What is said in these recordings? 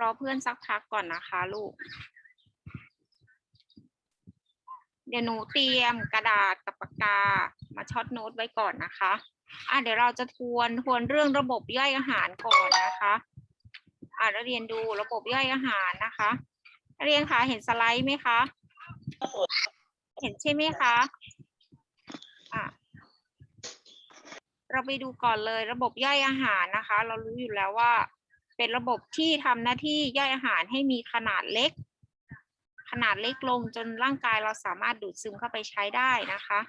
รอเพื่อนสักพักก่อนนะคะลูก เดี๋ยวหนูเตรียมกระดาษกับปากกามาช็อตโน้ตไว้ก่อนนะคะอะเดี๋ยวเราจะทวนทวนเรื่องระบบย่อยอาหารก่อนนะคะอะเราเรียนดูระบบย่อยอาหารนะคะ เรียนคะเห็นสไลด์ไหมคะ เห็นใช่ไหมคะอะเราไปดูก่อนเลยระบบย่อยอาหารนะคะ เรารู้อยู่แล้วว่า เป็นระบบที่ทำหน้าที่ย่อยอาหารให้มีขนาดเล็ก ขนาดเล็กลงจนร่างกายเราสามารถดูดซึมเข้าไปใช้ได้นะคะ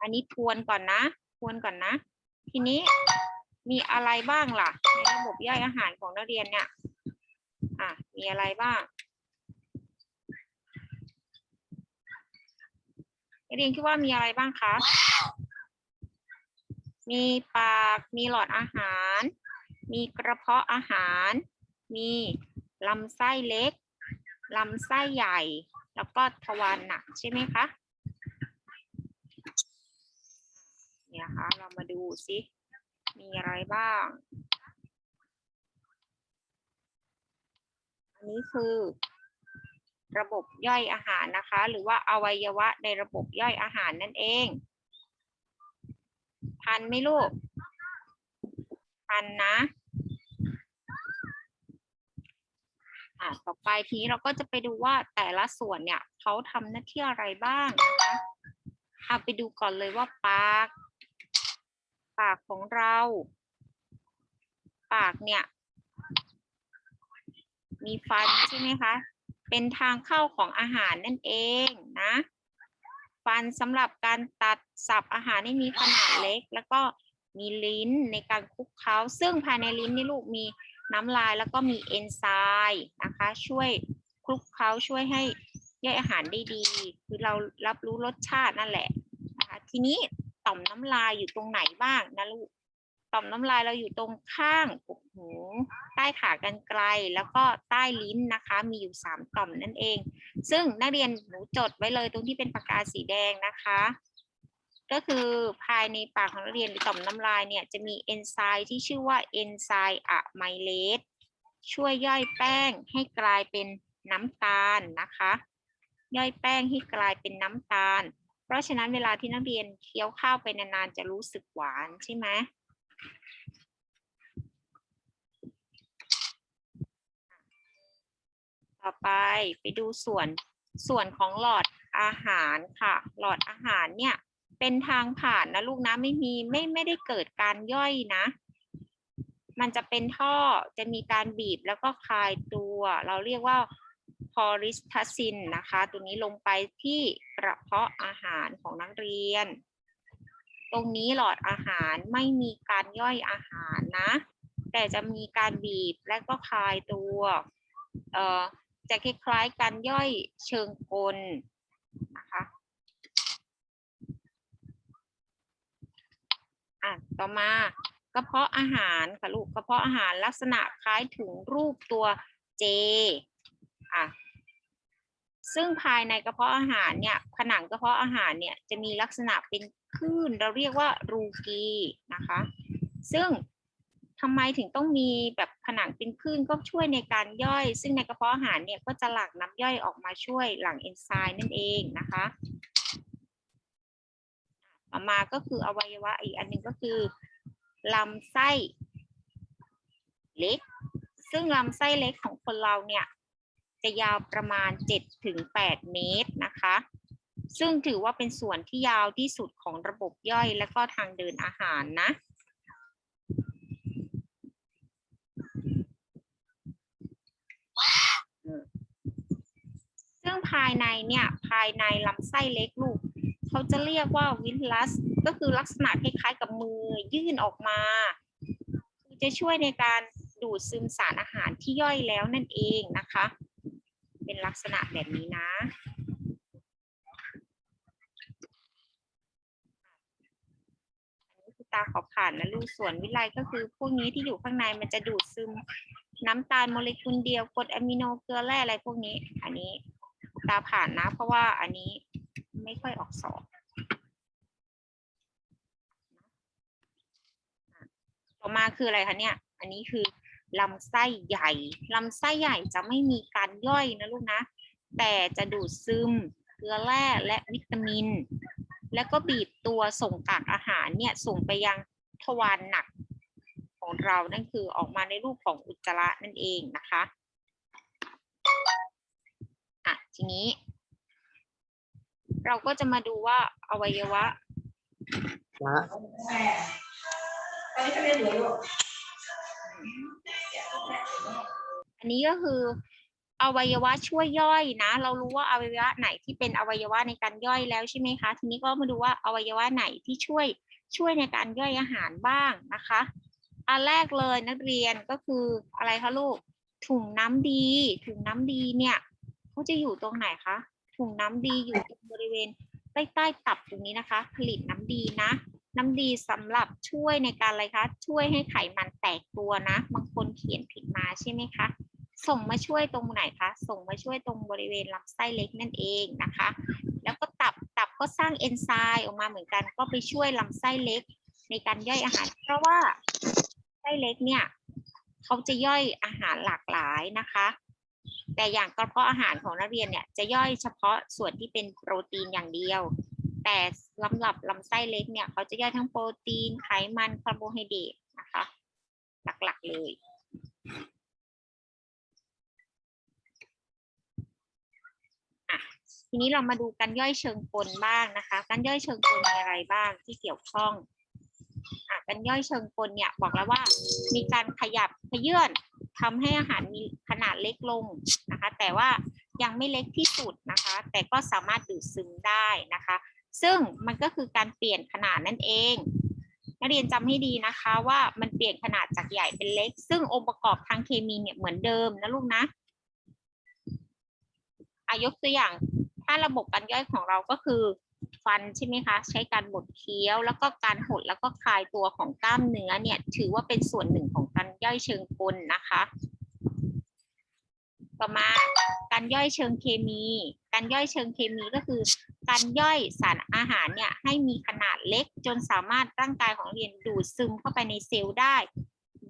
อันนี้ทวนก่อนนะ ทวนก่อนนะ ทีนี้มีอะไรบ้างล่ะ ในระบบย่อยอาหารของนักเรียนเนี่ยอะมีอะไรบ้างนักเรียนคิดว่ามีอะไรบ้างคะ มีปาก มีหลอดอาหาร มีกระเพาะอาหาร มีลำไส้เล็ก ลำไส้ใหญ่ แล้วก็ทวารหนักใช่ไหมคะ เนี่ยคะเรามาดูสิมีอะไรบ้าง อันนี้คือระบบย่อยอาหารนะคะ หรือว่าอวัยวะในระบบย่อยอาหารนั่นเองทันไหมลูกทันนะ อะต่อไปทีนี้เราก็จะไปดูว่าแต่ละส่วนเนี่ยเขาทำหน้าที่อะไรบ้างนะคะเอาไปดูก่อนเลยว่าปาก ปากของเรา ปากเนี่ย มีฟันใช่ไหมคะ เป็นทางเข้าของอาหารนั่นเองนะ ฟันสำหรับการตัดสับอาหารให้มีขนาดเล็ก แล้วก็มีลิ้นในการคลุกเคล้าซึ่งภายในลิ้นนี่ลูกมี น้ำลายแล้วก็มีเอนไซม์นะคะ ช่วยคลุกเคล้าช่วยให้ย่อยอาหารได้ดี คือเรารับรู้รสชาตินั่นแหละนะคะทีนี้ต่อมน้ำลายอยู่ตรงไหนบ้างนะลูกต่อมน้ำลายเราอยู่ตรงข้างกหูใต้ขากรรไกรแล้วก็ใต้ลิ้นนะคะ มีอยู่สามต่อมนั่นเอง ซึ่งนักเรียนหนูจดไว้เลยตรงที่เป็นปากกาสีแดงนะคะ ก็คือภายในปากของนักเรียนหรือต่อมน้ำลายเนี่ยจะมีเอนไซม์ที่ชื่อว่าเอนไซม์อะไมเลสช่วยย่อยแป้งให้กลายเป็นน้ำตาลนะคะ ย่อยแป้งให้กลายเป็นน้ำตาล เพราะฉะนั้นเวลาที่นักเรียนเคี้ยวข้าวไปนานๆจะรู้สึกหวานใช่ไหมต่อไปไปดูส่วนส่วนของหลอดอาหารค่ะ หลอดอาหารเนี่ย เป็นทางผ่านนะลูกนะไม่มีไม่ไม่ได้เกิดการย่อยนะ มันจะเป็นท่อจะมีการบีบแล้วก็คลายตัว เราเรียกว่าพอริสทัสซินนะคะ ตัวนี้ลงไปที่กระเพาะอาหารของนักเรียน ตรงนี้หลอดอาหารไม่มีการย่อยอาหารนะ แต่จะมีการบีบและก็คลายตัว เอ่อจะคล้ายๆการย่อยเชิงกลนะคะ อะต่อมากระเพาะอาหารค่ะลูกกระเพาะอาหารลักษณะคล้ายถุงรูปตัวเจอะซึ่งภายในกระเพาะอาหารเนี่ยผนังกระเพาะอาหารเนี่ยจะมีลักษณะเป็นคลื่นเราเรียกว่ารูกีนะคะ ซึ่งทำไมถึงต้องมีแบบผนังเป็นคลื่นก็ช่วยในการย่อย ซึ่งในกระเพาะอาหารเนี่ยก็จะหลั่งน้ำย่อยออกมาช่วยหลั่งเอนไซม์นั่นเองนะคะ ต่อมาก็คืออวัยวะอีกอันหนึ่งก็คือลำไส้เล็ก ซึ่งลำไส้เล็กของคนเราเนี่ยจะยาวประมาณ7ถึง8เมตรนะคะ ซึ่งถือว่าเป็นส่วนที่ยาวที่สุดของระบบย่อยและก็ทางเดินอาหารนะซึ่งภายในเนี่ยภายในลำไส้เล็กลูก เขาจะเรียกว่าวิลลัส ก็คือลักษณะคล้ายๆกับมือยื่นออกมาคือจะช่วยในการดูดซึมสารอาหารที่ย่อยแล้วนั่นเองนะคะ เป็นลักษณะแบบนี้นะตาขอผ่านนะลูกส่วนวิไลก็คือพวกนี้ที่อยู่ข้างในมันจะดูดซึมน้ำตาลโมเลกุลเดียวกรดอะมิโนเกลือแร่อะไรพวกนี้ อันนี้ตาผ่านนะ เพราะว่าอันนี้ ไม่ค่อยออกสอบต่อมาคืออะไรคะเนี่ย อันนี้คือลำไส้ใหญ่ ลำไส้ใหญ่จะไม่มีการย่อยนะลูกนะ แต่จะดูดซึมเกลือแร่และวิตามิน แล้วก็บีบตัวส่งกากอาหารเนี่ยส่งไปยังทวารหนักของเรานั่นคือออกมาในรูปของอุจจาระนั่นเองนะคะ อะ ทีนี้ เราก็จะมาดูว่าอวัยวะนะอันนี้ก็เรียนเหลืออยู่อันนี้ก็คืออวัยวะช่วยย่อยนะ เรารู้ว่าอวัยวะไหนที่เป็นอวัยวะในการย่อยแล้วใช่ไหมคะ ทีนี้ก็มาดูว่าอวัยวะไหนที่ช่วยช่วยในการย่อยอาหารบ้างนะคะ อันแรกเลยนักเรียนก็คืออะไรคะลูกถุงน้ำดีถุงน้ำดีเนี่ยเขาจะอยู่ตรงไหนคะ ถุงน้ำดีอยู่ตรงบริเวณใต้ใต้ตับตรงนี้นะคะ ผลิตน้ำดีนะ น้ำดีสำหรับช่วยในการอะไรคะ ช่วยให้ไขมันแตกตัวนะ บางคนเขียนผิดมาใช่ไหมคะ ส่งมาช่วยตรงไหนคะ ส่งมาช่วยตรงบริเวณลำไส้เล็กนั่นเองนะคะ แล้วก็ตับตับก็สร้างเอนไซม์ออกมาเหมือนกัน ก็ไปช่วยลำไส้เล็กในการย่อยอาหาร เพราะว่าไส้เล็กเนี่ยเขาจะย่อยอาหารหลากหลายนะคะ แต่อย่างกระเพาะอาหารของนักเรียนเนี่ยจะย่อยเฉพาะส่วนที่เป็นโปรตีนอย่างเดียว แต่สำหรับลำไส้เล็กเนี่ยเขาจะย่อยทั้งโปรตีนไขมันคาร์โบไฮเดรตนะคะหลักๆเลยทีนี้เรามาดูการย่อยเชิงกลบ้างนะคะ การย่อยเชิงกลมีอะไรบ้างที่เกี่ยวข้องอะการย่อยเชิงกลเนี่ยบอกแล้วว่ามีการขยับขยื่น ทำให้อาหารมีขนาดเล็กลงนะคะ แต่ว่ายังไม่เล็กที่สุดนะคะ แต่ก็สามารถดูดซึมได้นะคะ ซึ่งมันก็คือการเปลี่ยนขนาดนั่นเอง นักเรียนจำให้ดีนะคะว่ามันเปลี่ยนขนาดจากใหญ่เป็นเล็ก ซึ่งองค์ประกอบทางเคมีเนี่ยเหมือนเดิมนะลูกนะอายกตัวอย่างถ้าระบบการย่อยของเราก็คือฟันใช่ไหมคะ ใช้การบดเคี้ยว แล้วก็การหดแล้วก็คลายตัวของกล้ามเนื้อเนี่ย ถือว่าเป็นส่วนหนึ่งของ ย่อยเชิงกลนะคะ ต่อมาการย่อยเชิงเคมี การย่อยเชิงเคมีก็คือ การย่อยสารอาหารเนี่ยให้มีขนาดเล็กจนสามารถร่างกายของเรียนดูดซึมเข้าไปในเซลล์ได้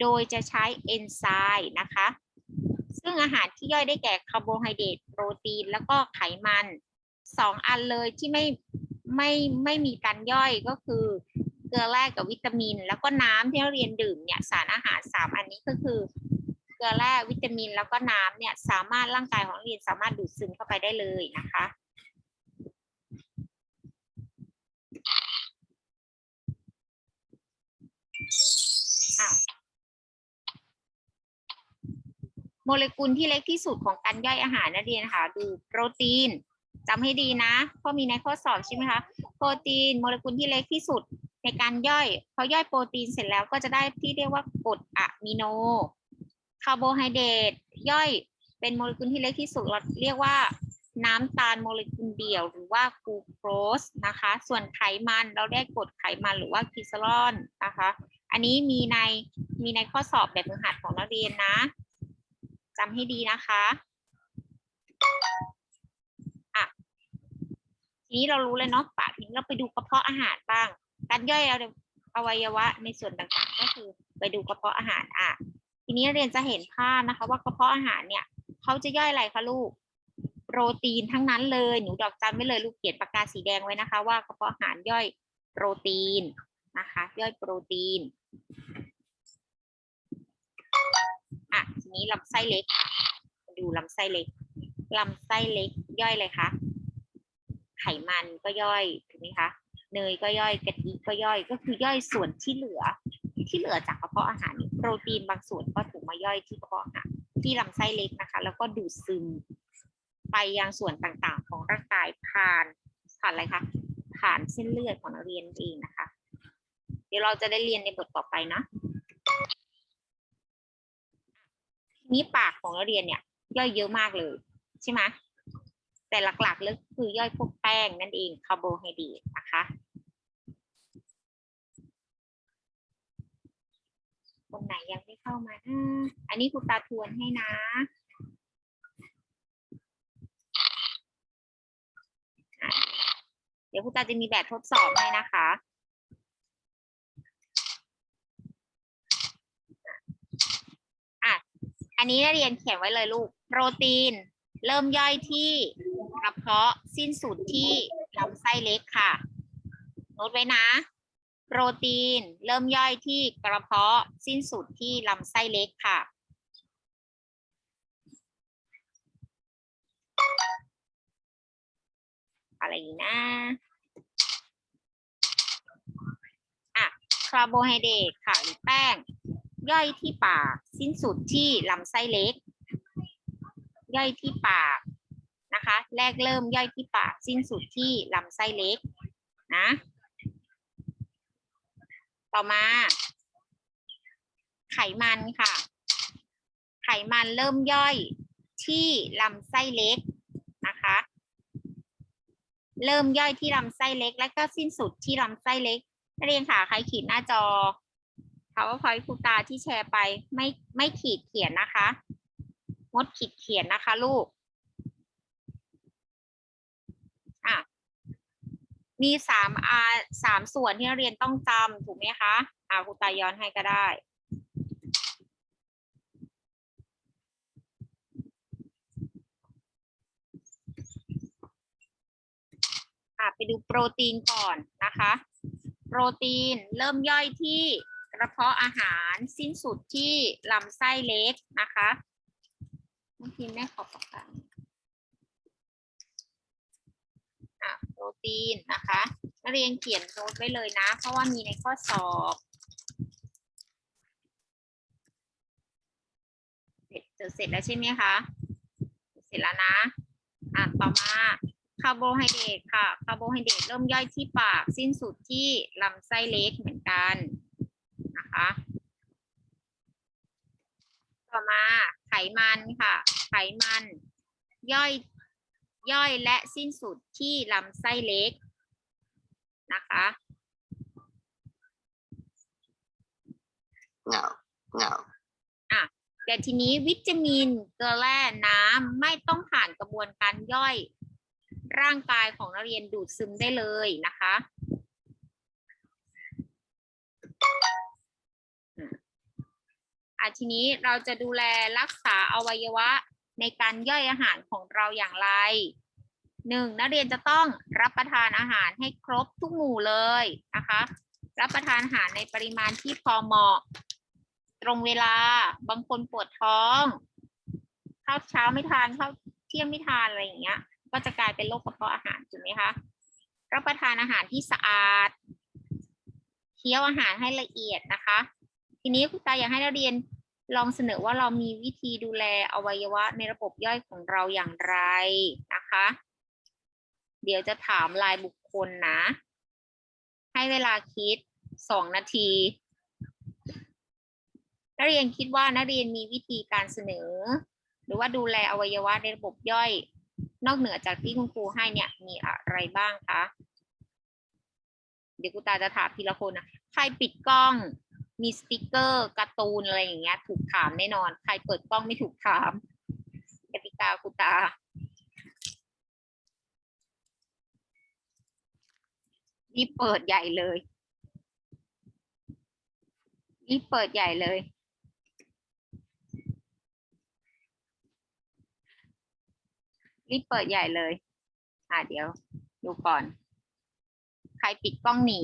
โดยจะใช้เอนไซม์นะคะ ซึ่งอาหารที่ย่อยได้แก่คาร์โบไฮเดรตโปรตีน แล้วก็ไขมันสองอันเลยที่ไม่ไม่ไม่มีการย่อยก็คือ ลือแร่กับวิตามิน แล้วก็น้ำที่เราเรียนดื่มเนี่ยสารอาหารสามอันนี้ก็คือเกลือแร่วิตามิน แล้วก็น้ำเนี่ยสามารถร่างกายของเรียนสามารถดูดซึมเข้าไปได้เลยนะคะอ้าวโมเลกุลที่เล็กที่สุดของการย่อยอาหารนักเรียนค่ะดูโปรตีนจำให้ดีนะเพราะมีในข้อสอบใช่ไหมคะ โปรตีนโมเลกุลที่เล็กที่สุด ในการย่อยพอย่อยโปรตีนเสร็จแล้วก็จะได้ที่เรียกว่ากรดอะมิโนคาร์โบไฮเดรตย่อยเป็นโมเลกุลที่เล็กที่สุดเราเรียกว่าน้ำตาลโมเลกุลเดี่ยว หรือว่ากลูโคสนะคะ ส่วนไขมันเราได้กรดไขมันหรือว่าคิสเตอรอลนะคะ อันนี้มีในมีในข้อสอบแบบฝึกหัดของนักเรียนนะจำให้ดีนะคะอะทีนี้เรารู้เลยเนาะปากทีนี้เราไปดูกระเพาะอาหารบ้าง การย่อยอวัยวะในส่วนต่างๆ ก็คือไปดูกระเพาะอาหารอะทีนี้เรียนจะเห็นภาพนะคะ ว่ากระเพาะอาหารเนี่ยเขาจะย่อยอะไรคะลูกโปรตีนทั้งนั้นเลยหนูดอกจันไว้เลยลูกเขียนปากกาสีแดงไว้นะคะ ว่ากระเพาะอาหารย่อยโปรตีนนะคะ ย่อยโปรตีนอะทีนี้ลำไส้เล็กค่ะดูลำไส้เล็กลำไส้เล็กย่อยเลยคะไขมันก็ย่อยถูกไหมคะ เนยก็ย่อยกะทิก็ย่อยก็คือย่อยส่วนที่เหลือ ที่เหลือจากกระเพาะอาหารโปรตีนบางส่วนก็ถูกมาย่อยที่กระเพาะอาหารที่ลำไส้เล็กนะคะ แล้วก็ดูดซึม ไปยังส่วนต่างๆ ของร่างกายผ่านผ่านอะไรคะผ่านเส้นเลือดของนักเรียนเองนะคะ เดี๋ยวเราจะได้เรียนในบทต่อไปนะทีนี้ปากของนักเรียนเนี่ยย่อยเยอะมากเลยใช่ไหมแต่หลักๆเลยคือย่อยพวกแป้งนั่นเองคาร์โบไฮเดรตนะคะ คนไหนยังไม่เข้ามานะอันนี้ครูตาทวนให้นะอะเดี๋ยวครูตาจะมีแบบทดสอบให้นะคะ อะ อันนี้นักเรียนเขียนไว้เลยลูก โปรตีน เริ่มย่อยที่กระเพาะสิ้นสุดที่ลำไส้เล็กค่ะโน้ตไว้นะ โปรตีนเริ่มย่อยที่กระเพาะสิ้นสุดที่ลำไส้เล็กค่ะ อะไรนะอะคาร์โบไฮเดรตค่ะหรือแป้ง ย่อยที่ปากสิ้นสุดที่ลำไส้เล็ก ย่อยที่ปากนะคะ แรกเริ่มย่อยที่ปากสิ้นสุดที่ลำไส้เล็กนะ ต่อมา ไขมันค่ะ ไขมันเริ่มย่อยที่ลำไส้เล็กนะคะ เริ่มย่อยที่ลำไส้เล็ก และก็สิ้นสุดที่ลำไส้เล็กนักเรียนค่ะใครขีดหน้าจอ PowerPoint ครูตาที่แชร์ไปไม่ไม่ขีดเขียนนะคะ งดขีดเขียนนะคะลูก อะ มีสามอาสามส่วนที่นักเรียนต้องจำถูกไหมคะอ่าครูตาย้อนให้ก็ได้อะไปดูโปรตีนก่อนนะคะ โปรตีนเริ่มย่อยที่กระเพาะอาหารสิ้นสุดที่ลำไส้เล็กนะคะเมื่อกี้แม่ขอประกันอะโป รตีนนะคะนักเรียนเขียนโน้ตไว้เลยนะ เพราะว่ามีในข้อสอบเสร็จดเสร็จแล้วใช่ไหมคะเสร็จแล้วนะ อะต่อมาคาร์โบไฮเดรตค่ะ คาร์โบไฮเดรตเริ่มย่อยที่ปาก สิ้นสุดที่ลำไส้เล็กเหมือนกันนะคะ ต่อมาไขมันค่ะ ไขมันย่อย ย่อยและสิ้นสุดที่ลำไส้เล็กนะคะ no, no. แต่ทีนี้วิตามินเกลือแร่น้ำไม่ต้องผ่านกระบวนการย่อย ร่างกายของนักเรียนดูดซึมได้เลยนะคะอืมอะทีนี้เราจะดูแลรักษาอวัยวะ ในการย่อยอาหารของเราอย่างไรหนึ่งนักเรียนจะต้องรับประทานอาหารให้ครบทุกหมู่เลยนะคะ รับประทานอาหารในปริมาณที่พอเหมาะ ตรงเวลาบางคนปวดท้องข้าวเช้าไม่ทานข้าวเที่ยงไม่ทานอะไรอย่างเงี้ย ก็จะกลายเป็นโรคกระเพาะอาหารถูกไหมคะรับประทานอาหารที่สะอาดเคี้ยวอาหารให้ละเอียดนะคะ ทีนี้คุณตาอยากให้นักเรียน ลองเสนอว่าเรามีวิธีดูแลอวัยวะในระบบย่อยของเราอย่างไรนะคะ เดี๋ยวจะถามรายบุคคลนะ ให้เวลาคิดสองนาที นักเรียนคิดว่านักเรียนมีวิธีการเสนอ หรือว่าดูแลอวัยวะในระบบย่อย นอกเหนือจากที่คุณครูให้เนี่ยมีอะไรบ้างคะ เดี๋ยวครูตาจะถามทีละคนนะ ใครปิดกล้อง มีสติกเกอร์การ์ตูนอะไรอย่างเงี้ย ถูกถามแน่นอน ใครเปิดกล้องไม่ถูกถามกติกาครูตารีบเปิดใหญ่เลยรีบเปิดใหญ่เลยรีบเปิดใหญ่เลย อ่าเดี๋ยว ดูก่อน ใครปิดกล้องหนี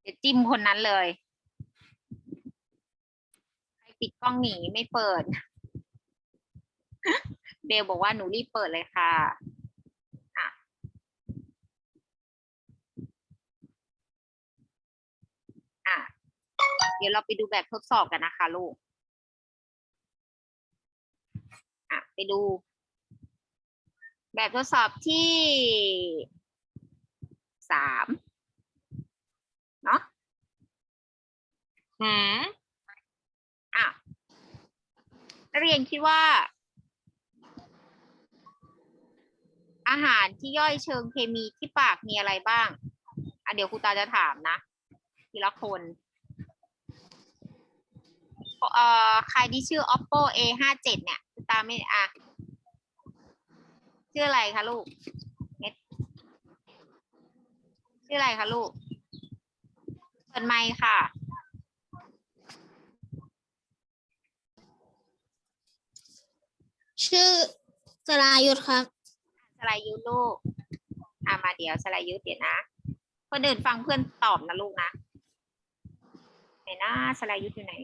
เดี๋ยวจิ้มคนนั้นเลย ใครปิดกล้องหนีไม่เปิด เบลบอกว่าหนูรีบเปิดเลยค่ะอะอะเดี๋ยวเราไปดูแบบทดสอบกันนะคะลูก อะ ไปดู แบบทดสอบที่สามเนาะ หืมอะนักเรียนคิดว่า อาหารที่ย่อยเชิงเคมีที่ปากมีอะไรบ้าง อะเดี๋ยวครูตาจะถามนะ ทีละคนเอ่อใครที่ชื่อ oppo a ห้าเจ็ดเนี่ยครูตาไม่อะชื่ออะไรคะลูกเน็ตชื่ออะไรคะลูก เปิดไมค์ค่ะ ชื่อสรายุทธครับ สลายุทธลูกอ่ามาเดี๋ยวสลายุทธเดี๋ยวนะคนอื่นฟังเพื่อนตอบนะลูกนะไหนนะสลายุทธอยู่ไหน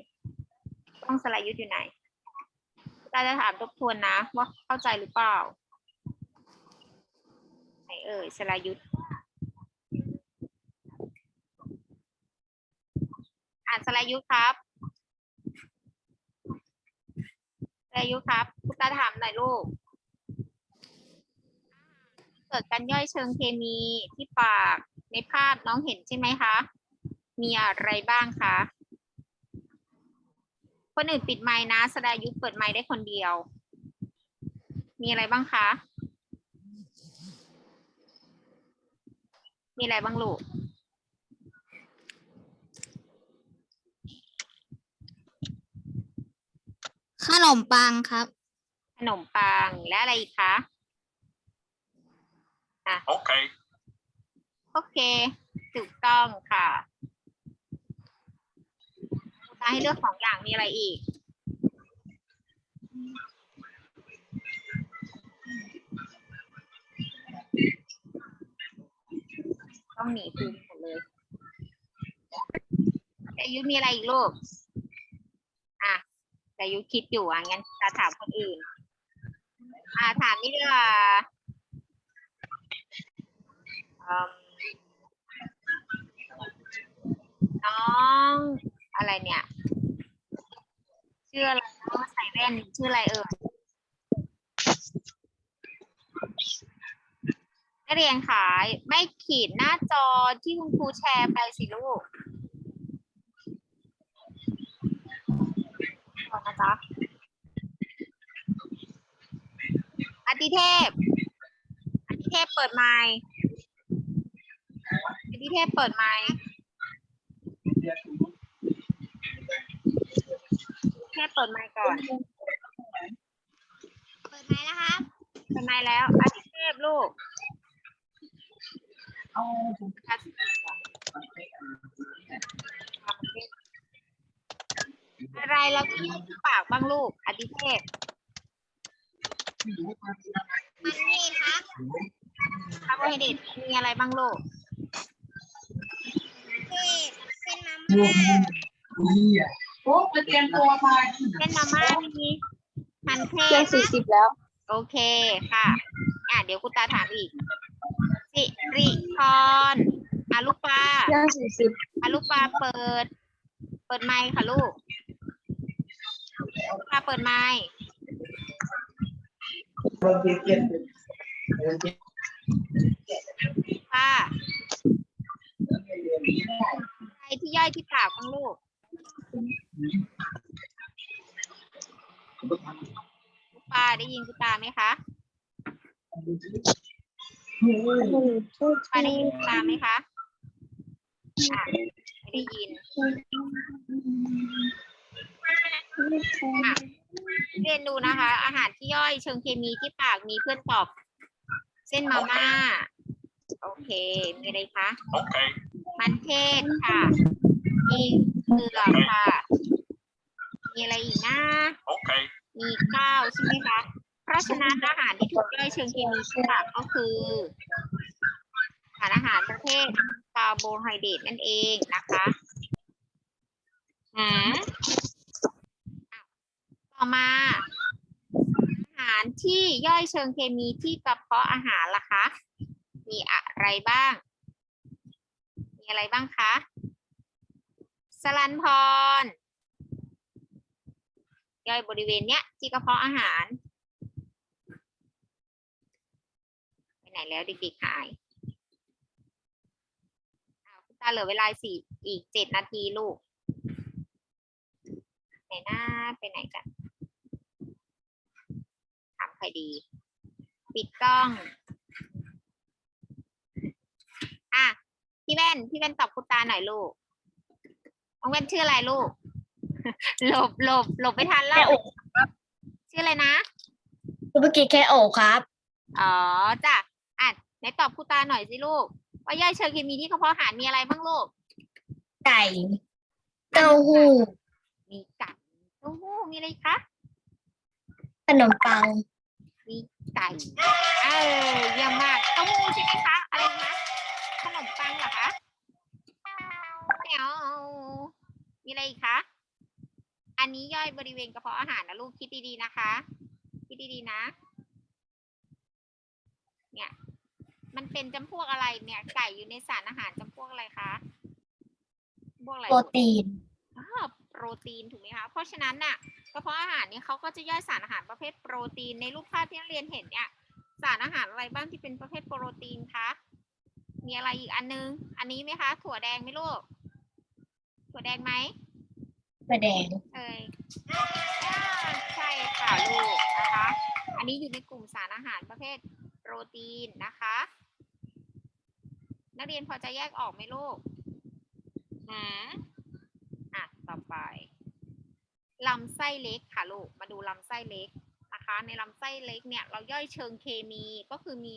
ต้องสลายุทธอยู่ไหนตาจะถามทบทวนนะ ว่าเข้าใจหรือเปล่า ไหนเอ่ยสลายุทธอ่านสลายุทธครับ สายุครับ คุณตาถามหน่อยลูก เกิดการย่อยเชิงเคมีที่ปากในภาพน้องเห็นใช่ไหมคะ มีอะไรบ้างคะ คนอื่นปิดไมค์นะ สดายุเปิดไมค์ได้คนเดียว มีอะไรบ้างคะ มีอะไรบ้างลูก นมปังครับ ขนมปังและอะไรอีกคะ Okay. โอเค ถูกต้องค่ะครูตาให้เลือกสองอย่างมีอะไรอีก ต้องหนีครูหมดเลยแต่ยุทธมีอะไรอีกลูกอะ แต่ยุคิดอยู่อะงั้นจะถามคนอื่น อ่าถามนี่ดีกว่าอืมน้องอะไรเนี่ย ชื่ออะไรน้องใส่แว่นชื่ออะไรเอ่ยนักเรียนขายไม่ขีดหน้าจอที่คุณครูแชร์ไปสิลูก ขอนะจ๊ะอาทิเทพอาทิเทพเปิดไมค์อาทิเทพเปิดไมค์เทพเปิดไมค์ก่อน เปิดไหมแล้วครับเปิดไมค์แล้วอาทิเทพลูก อะไรเราที่ที่ปากบ้างลูกอดิเทพมันนี่ครับคาร์โบไฮเดรตมีอะไรบ้างลูกเทศเป็นมาม่าโอ้ไปเตรียมตัวมาเส้นมาม่ามีมันเทเจ็ศดสี่สิบแล้ว โอเคค่ะ อะ เดี๋ยวคุณตาถามอีก สิริพรอาลูกปลาเจ็ดสี่สิบอาลูกปลาเปิด เปิดไมค์ค่ะลูก ลูกปลาเปิดไมค์ปลาใครที่ย่อยที่ปากบ้างลูกลูกปลาได้ยินคุณตาไหมคะปลาได้ยินคุณตาไหมคะอะไม่ได้ยินอะ เรียนดูนะคะ อาหารที่ย่อยเชิงเคมีที่ปากมีเพื่อนตอบ เส้นมาม่า โอเค มีอะไรคะ Okay. มันเทศค่ะ มีเกลือค่ะ มีอะไรอีกนะ Okay. มีข้าวใช่ไหมคะ เพราะฉะนั้นอาหารที่ถูกย่อยเชิงเคมีที่ปากก็คือสารอาหารประเภทคาร์โบไฮเดรตนั่นเองนะคะอ่า ต่อมาอาหารที่ย่อยเชิงเคมีที่กระเพาะอาหารล่ะคะ มีอะไรบ้าง มีอะไรบ้างคะสลันพร ย่อยบริเวณเนี้ยที่กระเพาะอาหารไปไหนแล้วเด็กๆหายอ้าคุณตาเหลือเวลาสี่อีกเจ็ดนาทีลูกไหนหน้าไปไหนกัน ถามใครดี ปิดกล้อง อะ พี่แว่น พี่แว่นตอบคุณตาหน่อยลูกน้องแว่นชื่ออะไรลูก หลบหลบหลบไม่ทันแล้วชื่ออะไรนะ เมื่อกี้แค่โอครับอ๋อจ้ะอะไหนตอบครูตาหน่อยสิลูก ว่าย่อยเชิงเคมีที่กระเพาะอาหารมีอะไรบ้างลูกไก่เต้าหู้มีไก่เต้าหู้มีอะไรอีกคะขนมปังมี ไก่เออเยี่ยมมากเต้าหู้ใช่ไหมคะ อะไรคะขนมปังเหรอคะแมวมีอะไรอีกคะ อันนี้ย่อยบริเวณกระเพาะอาหารนะลูกคิดดีๆนะคะ คิดดีๆนะ เนี่ย มันเป็นจำพวกอะไรเนี่ย ไก่อยู่ในสารอาหารจำพวกอะไรคะพวกอะไรโปรลูกตีน อ่าโปรตีนถูกไหมคะ เพราะฉะนั้นน่ะก ระเพาะอาหารเนี่ยเขาก็จะย่อยสารอาหารประเภทโปรตีน ในรูปภาพที่นักเรียนเห็นเนี่ยสารอาหารอะไรบ้างที่เป็นประเภทโปรตีนคะ มีอะไรอีกอันนึง อันนี้ไหมคะ ถั่วแดงไหมลูก ถั่วแดงไหมกระแดงเอ่ยอ่าใช่ค่ะลูกนะคะ อันนี้อยู่ในกลุ่มสารอาหารประเภทโปรตีนนะคะ นักเรียนพอจะแยกออกไหมลูกหืมอะ ต่อไป ลำไส้เล็กค่ะลูก มาดูลำไส้เล็กนะคะ ในลำไส้เล็กเนี่ยเราย่อยเชิงเคมีก็คือมี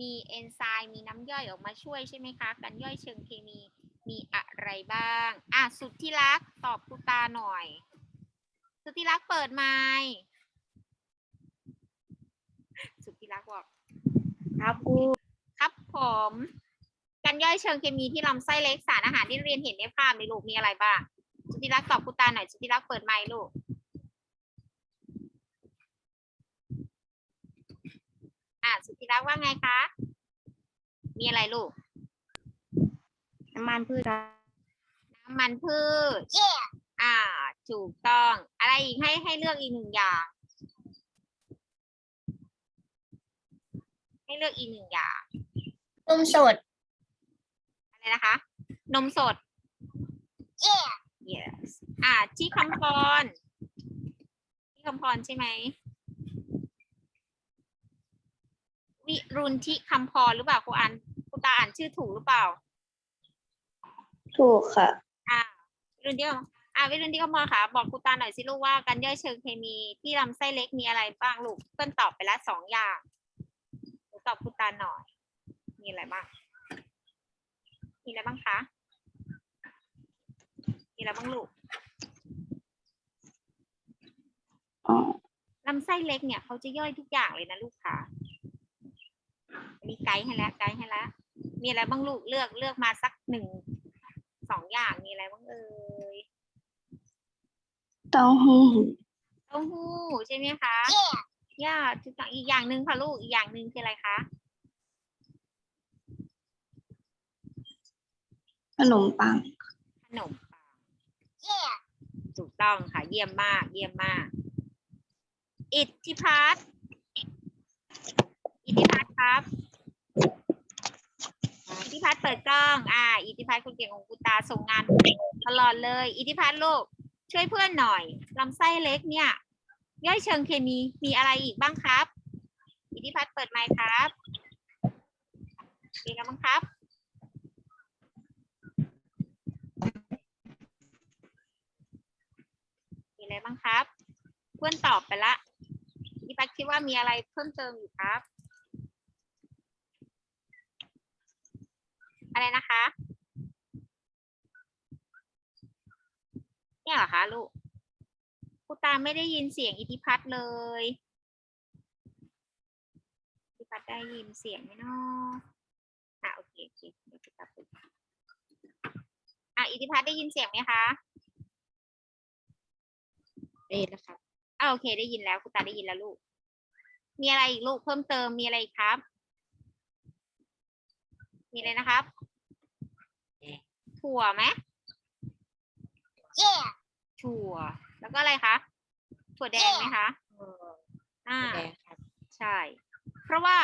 มีเอนไซม์มีน้ำย่อยออกมาช่วยใช่ไหมคะ การย่อยเชิงเคมีมีอะไรบ้าง อะสุดที่รักตอบครูตาหน่อย สุดที่รักเปิดไมค์สุดที่รักบอกครับครูครับผมการย่อยเชิงเคมีที่ลำไส้เล็กสารอาหารที่เรียนเห็นในภาพในลูกมีอะไรบ้าง สุดที่รักตอบครูตาหน่อยสุดที่รักเปิดไมค์ลูกอะสุดที่รักว่าไงคะ มีอะไรลูก น้ำมันพืชครับน้ำมันพืชอ่า ถูกต้อง อะไรอีกให้ให้เลือกอีกหนึ่งอย่าง ให้เลือกอีกหนึ่งอย่าง นมสด อะไรนะคะ นมสด yes อ่าที่คำพร ที่คำพรใช่ไหม วิรุณที่คำพรหรือเปล่าครูอ่านครูตาอ่านชื่อถูกหรือเปล่า ถูกค่ะ อ่าวิรุณที่คำอ่าวิรุณที่คำพรค่ะ บอกครูตาหน่อยสิลูกว่าการย่อยเชิงเคมีที่ลำไส้เล็กมีอะไรบ้างลูก เพื่อนตอบไปแล้วสองอย่างหนูตอบครูตาหน่อย มีอะไรบ้าง มีอะไรบ้างคะ มีอะไรบ้างลูกอ๋อลำไส้เล็กเนี่ยเขาจะย่อยทุกอย่างเลยนะลูกค่ะอันนี้ไกด์ให้แล้วไกด์ให้แล้วมีอะไรบ้างลูกเลือกเลือกมาสักหนึ่งสองอย่างมีอะไรบ้างเอ่ยเต้าหู้เต้าหู้ใช่ไหมคะย่าทุกอย่างอีกอย่างหนึ่งค่ะลูกอีกอย่างหนึ่งคืออะไรคะขนมปังขนม ถูกต้องค่ะ เยี่ยมมาก เยี่ยมมาก อิทธิพัฒน์อิทธิพัฒน์ครับอิทธิพัฒน์เปิดกล้อง อ่า อิทธิพัฒน์คนเก่งของกูตาส่งงานตลอดเลย อิทธิพัฒน์ลูก ช่วยเพื่อนหน่อยลำไส้เล็กเนี่ย ย่อยเชิงเคมีมีอะไรอีกบ้างครับ อิทธิพัฒน์เปิดไมค์ครับมีอะไรบ้างครับ มีอะไร บ้างครับเพื่อนตอบไปละอิทธิพัฒน์คิดว่ามีอะไรเพิ่มเติมอยู่ครับ อะไรนะคะ เนี่ยเหรอคะลูกครูตาไม่ได้ยินเสียงอิทธิพัฒน์เลยอิทธิพัฒน์ได้ยินเสียงไหมเนาะอะโอเคโอเคเดี๋ยวครูตาเปิดอะอิทธิพัฒน์ได้ยินเสียงไหมคะ ได้แล้วครับอะโอเค ได้ยินแล้วครูตาได้ยินแล้วลูก มีอะไรอีกลูกเพิ่มเติมมีอะไรอีกครับ มีอะไรนะครับ ถั่วไหมเย่ถั่ว แล้วก็อะไรคะ ถั่วแดงไหมคะอ่า ใช่ เพราะว่า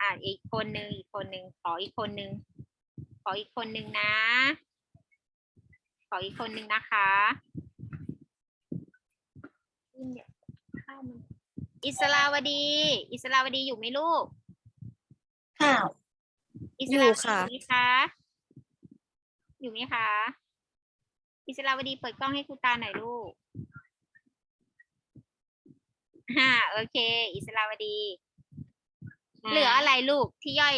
อ่าอีกคนนึงอีกคนนึงขออีกคนนึงขออีกคนนึงนะ ขออีกคนนึงนะคะข้าวมัน อิสลาวดี อิสลาวดีอยู่ไหมลูกข้าวอิสลาวอยู่ค่ะดีไหมคะ อยู่ไหมคะ อิสลาวดีเปิดกล้องให้ครูตาหน่อยลูกฮ่าโอเค อิสลาวดี เหลืออะไรลูกที่ย่อย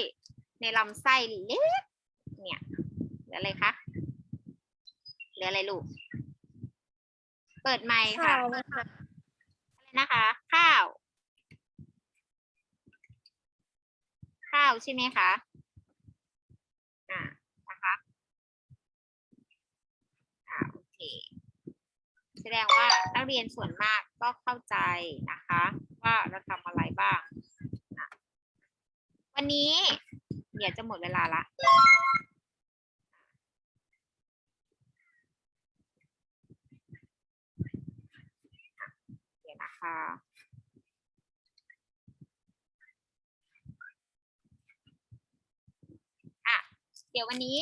ในลำไส้เล็กเนี่ย เหลืออะไรคะ เหลืออะไรลูก เปิดไมค์ค่ะอะไร นะคะ ข้าว ข้าวใช่ไหมคะอ่านะคะอ่าโอเค แสดงว่านักเรียนส่วนมากก็เข้าใจนะคะ ว่าเราทำอะไรบ้างวันนี้ เดี๋ยวจะหมดเวลาละ คะอะ เดี๋ยววันนี้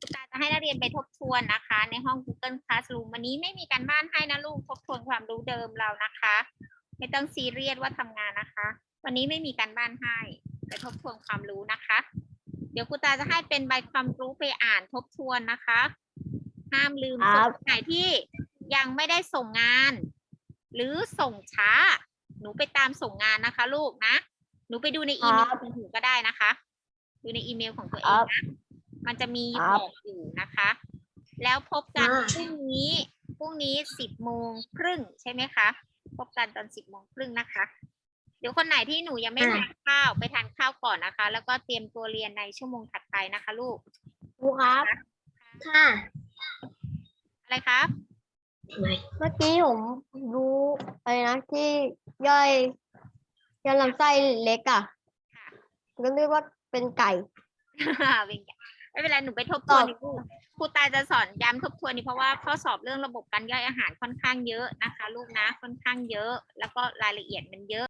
คุณตาจะให้นักเรียนไปทบทวนนะคะ ในห้อง Google Classroom วันนี้ไม่มีการบ้านให้นะลูกทบทวนความรู้เดิมเรานะคะ ไม่ต้องซีเรียสว่าทำงานนะคะ วันนี้ไม่มีการบ้านให้ไปทบทวนความรู้นะคะ เดี๋ยวครูตาจะให้เป็นใบความรู้ไปอ่านทบทวนนะคะ ห้ามลืมครัส่บวนไหนที่ยังไม่ได้ส่งงาน หรือส่งช้า หนูไปตามส่งงานนะคะ ลูกนะ หนูไปดูในอีเมลของหนูก็ได้นะคะ ดูในอีเมลของตัวเองนะมันจะมีครับบอกอยู่นะคะ แล้วพบกันอ่าพรุ่งนี้พรุ่งนี้สิบโมงครึ่งใช่ไหมคะ พบกันตอนสิบโมงครึ่งนะคะ เดี๋ยวคนไหนที่หนูยังไม่ทานข้าวไปทานข้าวก่อนนะคะ แล้วก็เตรียมตัวเรียนในชั่วโมงถัดไปนะคะ ลูกครูครับ ค่ะ อะไรครับ เมื่อกี้ผมดูอะไรนะที่ย่อยย่อยลำไส้เล็กอะค่ะก็เรียกว่าเป็นไก่ เป็นไงไม่เป็นไรหนูไปทบทวนอีกลูกครูตาจะสอนย้ำทบทวนนี่เพราะว่าข้อสอบเรื่องระบบการย่อยอาหารค่อนข้างเยอะนะคะ ลูกนะค่อนข้างเยอะ แล้วก็รายละเอียดมันเยอะ